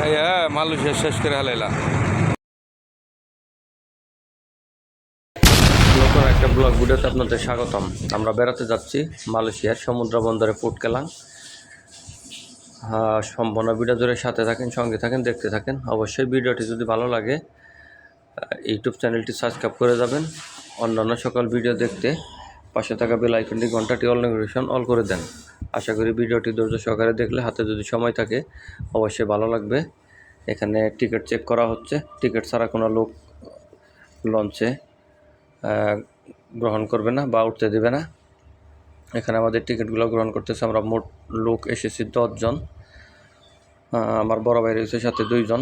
হ্যাঁ মালয়েশিয়া শেষ করে হালাইলা। নতুন একটা ব্লগ ভিডিওতে আপনাদের স্বাগতম। আমরা বেড়াতে যাচ্ছি মালয়েশিয়ার সমুদ্র বন্দরে ফুট কেলাং হ্যাঁ, সম্পূর্ণ ভিডিও ধরে সাথে থাকেন সঙ্গে থাকেন দেখতে থাকেন। অবশ্যই ভিডিওটি যদি ভালো লাগে ইউটিউব চ্যানেলটি সাবস্ক্রাইব করে যাবেন। অন্যান্য সকল ভিডিও দেখতে পাশে থাকা বেল আইকনটি ঘন্টাটি অল নোটিফিকেশন অল করে দেন। আশা করি ভিডিওটি ধৈর্য সহকারে দেখলে হাতে যদি সময় থাকে, অবশ্যই ভালো লাগবে। এখানে টিকিট চেক করা হচ্ছে। টিকিট ছাড়া কোনো লোক লঞ্চে গ্রহণ করবে না বা উঠতে দেবে না। এখানে আমাদের টিকিটগুলো গ্রহণ করতেছে আমরা মোট লোক এসেছি দশজন। আমার বড় ভাই রয়েছে সাথে দুইজন।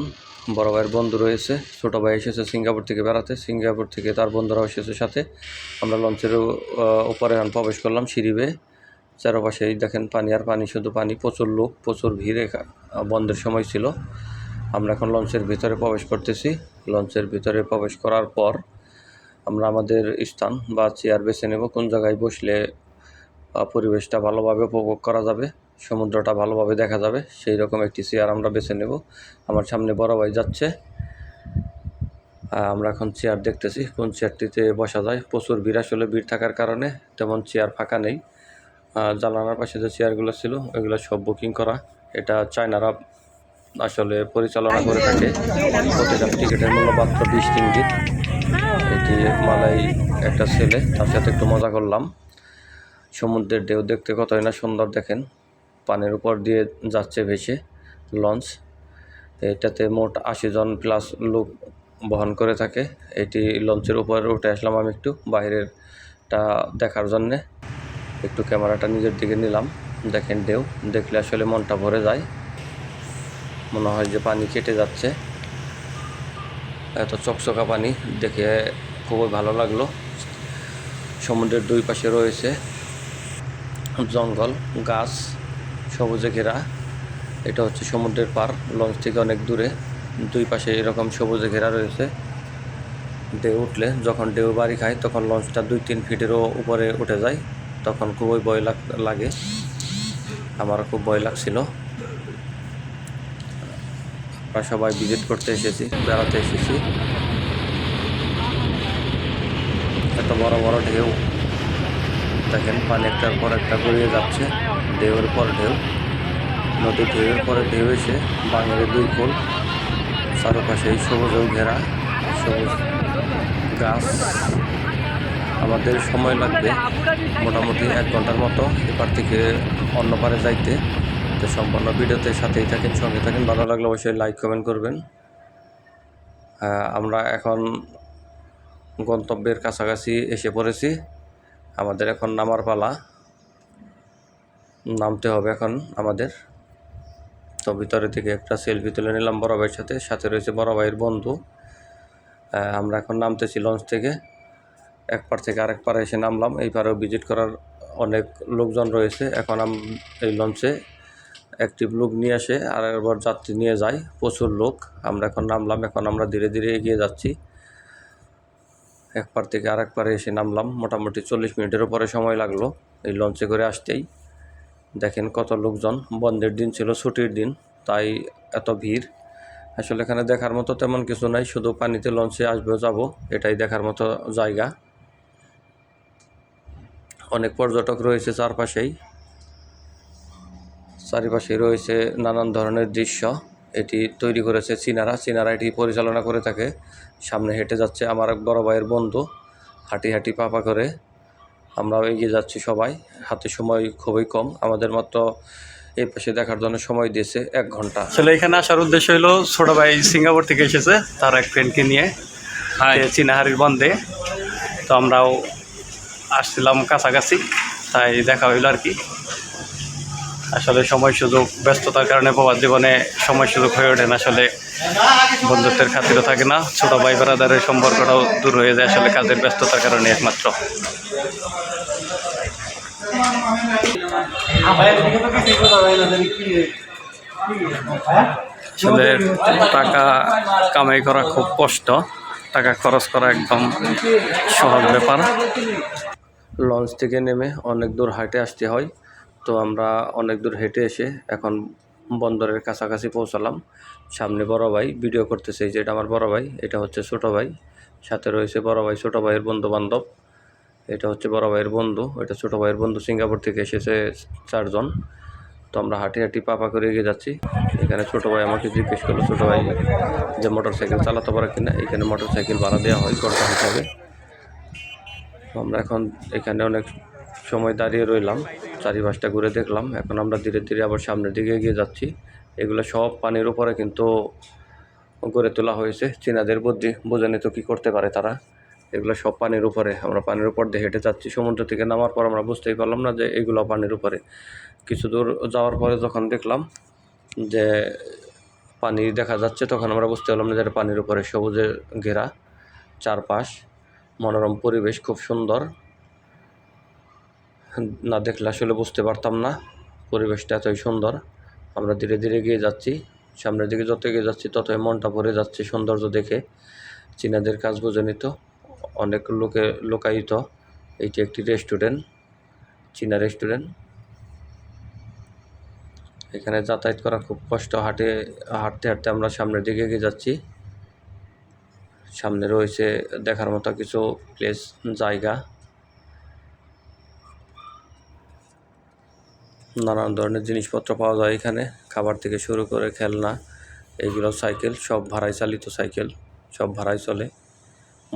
বড় ভাইয়ের বন্ধু রয়েছে, ছোট ভাই এসেছে সিঙ্গাপুর থেকে বেড়াতে। সিঙ্গাপুর থেকে তার বন্ধুরাও এসেছে সাথে। আমরা লঞ্চের এখন প্রবেশ করলাম সিঁড়ি বেয়ে। চারপাশেই দেখেন পানি আর পানি, শুধু পানি, প্রচুর লোক, প্রচুর ভিড় বন্ধের সময় ছিল। আমরা এখন লঞ্চের ভিতরে প্রবেশ করতেছি। লঞ্চের ভিতরে প্রবেশ করার পর আমরা আমাদের স্থান বা চেয়ার বেছে নেব, কোন জায়গায় বসলে পরিবেশটা ভালোভাবে উপভোগ করা যাবে। সমুদ্রটা ভালোভাবে দেখা যাবে সেই রকম একটি চেয়ার আমরা বেছে নেব। আমার সামনে বড় ভাই যাচ্ছে। আমরা এখন চেয়ার দেখতেছি, কোন চেয়ারটিতে বসা যায়। প্রচুর ভিড় আসলে, ভিড় থাকার কারণে তেমন চেয়ার ফাঁকা নেই। জানালার পাশে যে চেয়ারগুলো ছিল, ওইগুলো সব বুকিং করা। এটা চায়নারা আসলে পরিচালনা করে থাকে। প্রতিটা টিকিটের মূল্য মাত্র বিশ টিঙ্গিত এটি মালাই একটা ছেলে, তার সাথে একটু মজা করলাম। সমুদ্রের ঢেউ দেখতে কতই না সুন্দর দেখেন। পানির উপর দিয়ে যাচ্ছে ভেসে লঞ্চ। এটাতে মোট আশি জন প্লাস লোক বহন করে থাকে। এটি লঞ্চের উপরে উঠে আসলাম আমি একটু বাইরেরটা দেখার জন্যে। একটু ক্যামেরাটা নিজের দিকে নিলাম, দেখেন ঢেউ, দেখলে আসলে মনটা ভরে যায়। মনে হয় যে পানি কেটে যাচ্ছে। এত চকচকা পানি, দেখে খুবই ভালো লাগল। সমুদ্রের দুই পাশে রয়েছে জঙ্গল, গাছ। সবুজে ঘেরা। এটা হচ্ছে সমুদ্রের পার, লঞ্চ থেকে অনেক দূরে। দুই পাশে এরকম সবুজে ঘেরা রয়েছে। ঢেউ উঠলে, যখন ঢেউ বাড়ি খায়, তখন লঞ্চটা দুই তিন ফিটেরও উপরে উঠে যায়। তখন খুবই ভয় লাগ- আমার খুব ভয় লাগছিল। আমরা সবাই ভিজিট করতে এসেছি, বেড়াতে এসেছি। এত বড় বড় ঢেউ। দেখেন, পানি একটার পর একটা গড়িয়ে যাচ্ছে। ঢেউয়ের পর ঢেউ। নদী ঢেউয়ের পরে ঢেউ এসে বাঙালির দুই কোল চারপাশে সবুজেও ঘেরা সবুজ গাছ। আমাদের সময় লাগবে মোটামুটি এক ঘণ্টার মতো এপার থেকে অন্য পারে যাইতে। তো সম্পূর্ণ ভিডিওতে সাথেই থাকেন সঙ্গে থাকেন। ভালো লাগলে অবশ্যই লাইক কমেন্ট করবেন। আহ, আমরা এখন গন্তব্যের কাছাকাছি এসে পড়েছি। আমাদের এখন নামার পালা। নামতে হবে এখন আমাদের। তো ভিতরে থেকে একটা সেলফি তুলে নিলাম বড় ভাইয়ের সাথে। সাথে রয়েছে বড় ভাইয়ের বন্ধু আমরা এখন নামতেছি লঞ্চ থেকে। এক পার থেকে আরেক পারে এসে নামলাম। এই পারেও ভিজিট করার অনেক লোকজন রয়েছে। এখন এই লঞ্চে অ্যাক্টিভ লোক নিয়ে আসে আর একবার যাত্রী নিয়ে যায়। প্রচুর লোক। আমরা এখন নামলাম। এখন আমরা ধীরে ধীরে এগিয়ে যাচ্ছি। এক পার থেকে আরেক পারে এসে নামলাম। মোটামুটি চল্লিশ মিনিটের উপরে সময় লাগল এই লঞ্চে করে আসতেই। দেখেন কত লোকজন, বন্ধের দিন ছিল, ছুটির দিন, তাই এত ভিড়। আসলে এখানে দেখার মতো তেমন কিছু নাই, শুধু পানিতে লঞ্চে আসবে, যাব, এটাই দেখার মতো জায়গা। অনেক পর্যটক রয়েছে চারপাশেই। চারিপাশে রয়েছে নানান ধরনের দৃশ্য। এটি তৈরি করেছে চীনারা। চীনারা এটি পরিচালনা করে থাকে। সামনে হেঁটে যাচ্ছে আমার এক বড় ভাইয়ের বন্ধু। হাঁটি হাঁটি পাপা করে। আমরাও এগিয়ে যাচ্ছি সবাই। হাতে সময় খুবই কম। আমাদের মাত্র এই পাশে দেখার জন্য সময় দিয়েছে এক ঘণ্টা। আসলে এখানে আসার উদ্দেশ্য হলো ছোট ভাই সিঙ্গাপুর থেকে এসেছে তার এক ফ্রেন্ডকে নিয়ে চিনাহারির বন্ধে। তো আমরাও আসছিলাম কাছাকাছি তাই দেখা হইল আর কি। আসলে সময় সুযোগ ব্যস্ততার কারণে প্রবাদ জীবনে সময় সুযোগ হয়ে ওঠে না আসলে। বন্ধুত্বের খাতিরও থাকে না। ছোট ভাই ব্রাদারের সম্পর্কটাও দূর হয়ে যায় আসলে কাজের ব্যস্ততার কারণে একমাত্র। আসলে টাকা কামাই করা খুব কষ্ট। টাকা খরচ করা একদম সহজ ব্যাপার। লঞ্চ থেকে নেমে অনেক দূর হাঁটে আসতে হয়। তো আমরা অনেক দূর হেঁটে এসে এখন বন্দরের কাছাকাছি পৌঁছালাম। সামনে বড় ভাই ভিডিও করতেছে যে এটা আমার বড় ভাই, এটা হচ্ছে ছোট ভাই। সাথে রয়েছে বড় ভাই, ছোট ভাইয়ের বন্ধু বান্ধব এটা হচ্ছে বড় ভাইয়ের বন্ধু, এটা ছোট ভাইয়ের বন্ধু সিঙ্গাপুর থেকে এসেছে চারজন। তো আমরা হাঁটি হাঁটি পাপা করে এগিয়ে যাচ্ছি। এখানে ছোট ভাই আমাকে জিজ্ঞেস করল, ছোট ভাই, যে মোটর সাইকেল চালাতে পারে কিনা? এখানে মোটর সাইকেল ভাড়া দেওয়া হয় ঘণ্টা হিসাবে। আমরা এখন এখানে অনেক সময় দাঁড়িয়ে রইলাম, চারিপাশটা ঘুরে দেখলাম। এখন আমরা ধীরে ধীরে আবার সামনের দিকে এগিয়ে যাচ্ছি। এগুলো সব পানির উপরে কিন্তু গড়ে তোলা হয়েছে। চীনাদের বুদ্ধি বোঝেনি তো কী করতে পারে তারা। এগুলো সব পানির উপরে। আমরা পানির উপর দিয়ে হেঁটে যাচ্ছি। সমুদ্র থেকে নামার পর আমরা বুঝতেই পারলাম না যে এগুলো পানির উপরে। কিছু দূর যাওয়ার পরে যখন দেখলাম যে পানি দেখা যাচ্ছে, তখন আমরা বুঝতে পারলাম না যে পানির উপরে সবুজে ঘেরা চারপাশ। মনোরম পরিবেশ, খুব সুন্দর। না দেখলে আসলে বুঝতে পারতাম না। পরিবেশটা এতই সুন্দর। আমরা ধীরে ধীরে এগিয়ে যাচ্ছি। সামনের দিকে যত এগিয়ে যাচ্ছি, ততই মনটা ভরে যাচ্ছে সৌন্দর্য দেখে। চীনাদের কাজ নিত। অনেক লোকে লোকায়িত। এইটি একটি রেস্টুরেন্ট, চীনা রেস্টুরেন্ট। এখানে যাতায়াত করা খুব কষ্ট। হাঁটে, হাঁটতে হাঁটতে আমরা সামনের দিকে এগিয়ে যাচ্ছি। সামনে রয়েছে দেখার মতো কিছু প্লেস জায়গা। নানান ধরনের জিনিসপত্র পাওয়া যায় এখানে। খাবার থেকে শুরু করে খেলনা এইগুলো সাইকেল, সব ভাড়ায় চালিত সাইকেল, সব ভাড়ায় চলে।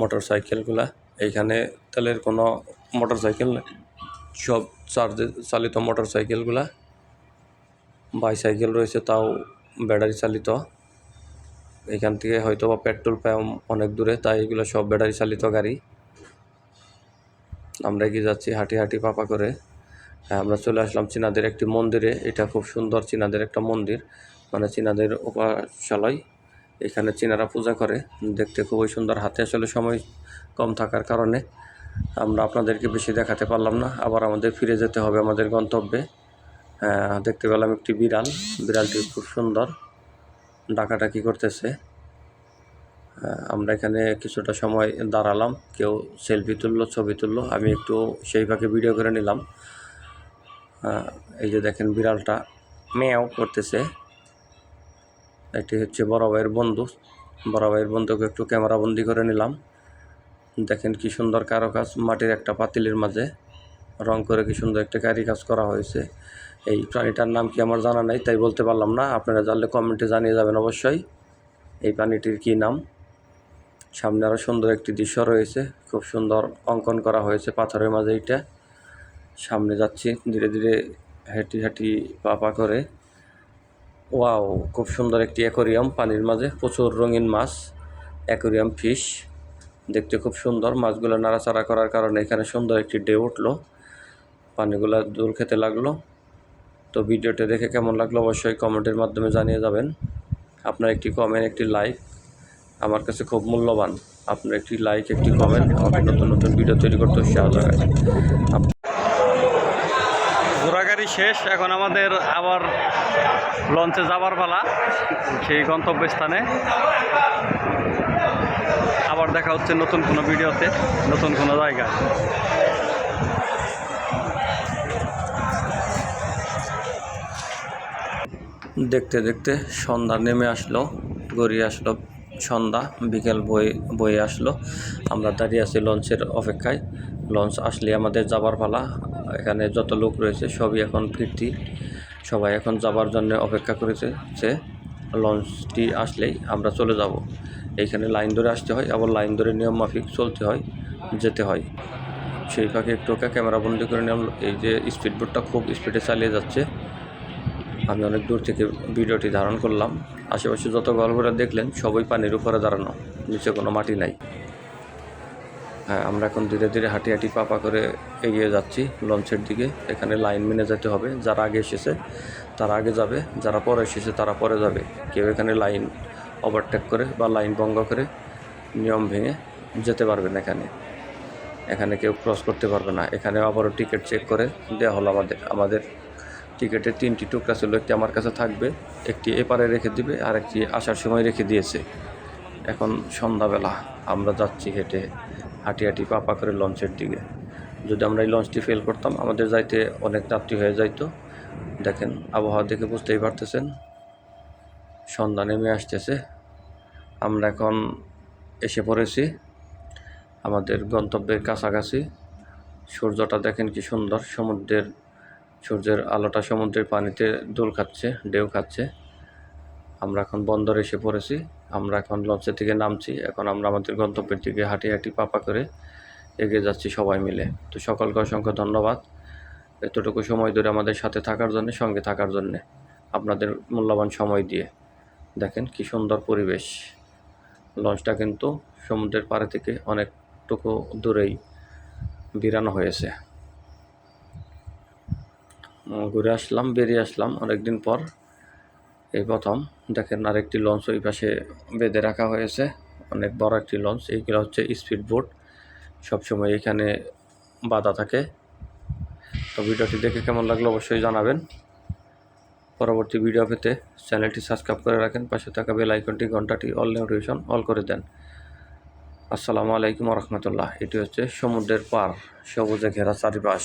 মোটর সাইকেলগুলা এইখানে তেলের কোনো মোটর সাইকেল সব চার্জে চালিত মোটর সাইকেলগুলা বাইসাইকেল রয়েছে, তাও ব্যাটারি চালিত। এখান থেকে হয়তো বা পেট্রোল পাম্প অনেক দূরে, তাই এগুলো সব ব্যাটারি চালিত গাড়ি। আমরা এগিয়ে যাচ্ছি হাঁটি হাঁটি পাপা করে। হ্যাঁ, আমরা চলে আসলাম চীনাদের একটি মন্দিরে। এটা খুব সুন্দর চীনাদের একটা মন্দির মানে চীনাদের উপাসালয় এখানে চীনারা পূজা করে দেখতে খুবই সুন্দর। হাতে আসলে সময় কম থাকার কারণে আমরা আপনাদেরকে বেশি দেখাতে পারলাম না। আবার আমাদের ফিরে যেতে হবে আমাদের গন্তব্যে। আহ, দেখতে পেলাম একটি বিড়াল। বিড়ালটি খুব সুন্দর ডাকাডাকি করতেছে। আহ, আমরা এখানে কিছুটা সময় দাঁড়ালাম। কেউ সেলফি তুললো ছবি তুললো। আমি একটু সেই ফাঁকে ভিডিও করে নিলাম। এই যে দেখেন বিড়ালটা মেয়াও করতেছে। এটি হচ্ছে বড় ভাইয়ের বন্ধু। বড় ভাইয়ের বন্ধুকে একটু ক্যামেরা বন্দি করে নিলাম। দেখেন কি সুন্দর কারও কাজ মাটির একটা পাতিলের মাঝে। রং করে কি সুন্দর একটা কারি কাজ করা হয়েছে। এই প্রাণীটার নাম কি আমার জানা নাই, তাই বলতে পারলাম না। আপনারা জানলে কমেন্টে জানিয়ে যাবেন অবশ্যই। এই প্রাণীটির কী নাম? সামনে আরও সুন্দর একটি দৃশ্য রয়েছে। খুব সুন্দর অঙ্কন করা হয়েছে পাথরের মাঝে এটা সামনে যাচ্ছি, ধীরে ধীরে হেঁটি হাঁটি পা পা করে। ওয়াও, খুব সুন্দর একটি অ্যাকোরিয়াম, পানির মাঝে প্রচুর রঙিন মাছ, অ্যাকোরিয়াম ফিশ। দেখতে খুব সুন্দর, মাছগুলো নাড়াচাড়া করার কারণে এখানে সুন্দর একটি ডে উঠল। পানিগুলো দূর খেতে লাগল। তো ভিডিওটা দেখে কেমন লাগল অবশ্যই কমেন্টের মাধ্যমে জানিয়ে যাবেন। আপনার একটি কমেন্ট একটি লাইক আমার কাছে খুব মূল্যবান। আপনার একটি লাইক একটি কমেন্ট আমাকে নতুন নতুন ভিডিও তৈরি করতে জানায় ঘোরাগাড়ি শেষ, এখন আমাদের আবার লঞ্চে যাবার পালা, সেই গন্তব্যস্থানে। আবার দেখা হচ্ছে নতুন কোনো ভিডিওতে, নতুন কোনো জায়গায়। দেখতে দেখতে সন্ধ্যা নেমে আসলো, গড়িয়ে আসলো সন্ধ্যা, বিকেল বয়ে বয়ে আসলো। আমরা দাঁড়িয়ে আছি লঞ্চের অপেক্ষায়। লঞ্চ আসলে আমাদের যাবার পালা। এখানে যত লোক রয়েছে, সবই এখন ফিরতি। সবাই এখন যাবার জন্য অপেক্ষা করেছে যে লঞ্চটি আসলেই আমরা চলে যাব। এইখানে লাইন ধরে আসতে হয়, আবার লাইন ধরে নিয়ম মাফিক চলতে হয়, যেতে হয়। সেই ফাঁকে একটু ওকে ক্যামেরা বন্দি করে নিলাম। এই যে স্পিড বোটটা খুব স্পিডে চালিয়ে যাচ্ছে। আমি অনেক দূর থেকে ভিডিওটি ধারণ করলাম। আশেপাশে যত গল্পরা দেখলেন, সবই পানির উপরে দাঁড়ানো, নিচে কোনো মাটি নাই। হ্যাঁ আমরা এখন ধীরে ধীরে হাঁটি হাঁটি পাপা করে এগিয়ে যাচ্ছি লঞ্চের দিকে। এখানে লাইন মেনে যেতে হবে, যারা আগে এসেছে তারা আগে যাবে, যারা পরে এসেছে তারা পরে যাবে। কেউ এখানে লাইন ওভারটেক করে বা লাইন ভঙ্গ করে নিয়ম ভেঙে যেতে পারবে না এখানে। এখানে কেউ ক্রস করতে পারবে না। এখানে আবারও টিকিট চেক করে দেওয়া হলো আমাদের আমাদের টিকিটের তিনটি টুকরা ছিল, একটি আমার কাছে থাকবে, একটি এপারে রেখে দিবে, আর একটি আসার সময় রেখে দিয়েছে। এখন সন্ধ্যাবেলা, আমরা যাচ্ছি হেঁটে হাঁটি হাঁটি পাপা করে লঞ্চের দিকে। যদি আমরা এই লঞ্চটি ফেল করতাম, আমাদের যাইতে অনেক রাত্রি হয়ে যাইতো। দেখেন, আবহাওয়া দেখে বুঝতেই পারতেছেন, সন্ধ্যা নেমে আসতেছে। আমরা এখন এসে পড়েছি আমাদের গন্তব্যের কাছাকাছি। সূর্যটা দেখেন কি সুন্দর, সমুদ্রের সূর্যের আলোটা সমুদ্রের পানিতে দোল খাচ্ছে, ঢেউ খাচ্ছে। আমরা এখন বন্দরে এসে পড়েছি। আমরা এখন লঞ্চের থেকে নামছি। এখন আমরা আমাদের গন্তব্যের দিকে হাঁটি হাঁটি পাপা করে এগিয়ে যাচ্ছি সবাই মিলে। তো সকলকে অসংখ্য ধন্যবাদ এতটুকু সময় ধরে আমাদের সাথে থাকার জন্য, সঙ্গে থাকার জন্যে, আপনাদের মূল্যবান সময় দিয়ে। দেখেন কি সুন্দর পরিবেশ। লঞ্চটা কিন্তু সমুদ্রের পাড়ে থেকে অনেকটুকু দূরেই বিরানো হয়েছে। ঘুরে আসলাম, বেরিয়ে আসলাম অনেকদিন পর। এই প্রথম। দেখেন আরেকটি লঞ্চ ওই পাশে বেঁধে রাখা হয়েছে। অনেক বড় একটি লঞ্চ। এইগুলো হচ্ছে স্পিড বোট। সবসময় এখানে বাধা থাকে। তো ভিডিওটি দেখে কেমন লাগল অবশ্যই জানাবেন। পরবর্তী ভিডিও পেতে চ্যানেলটি সাবস্ক্রাইব করে রাখেন। পাশে থাকা বেল আইকনটি, ঘন্টাটি, অল নোটিফিকেশন অল করে দেন। আসসালামু আলাইকুম রহমতুল্লাহ। এটি হচ্ছে সমুদ্রের পার, সবুজে ঘেরা চারিপাশ।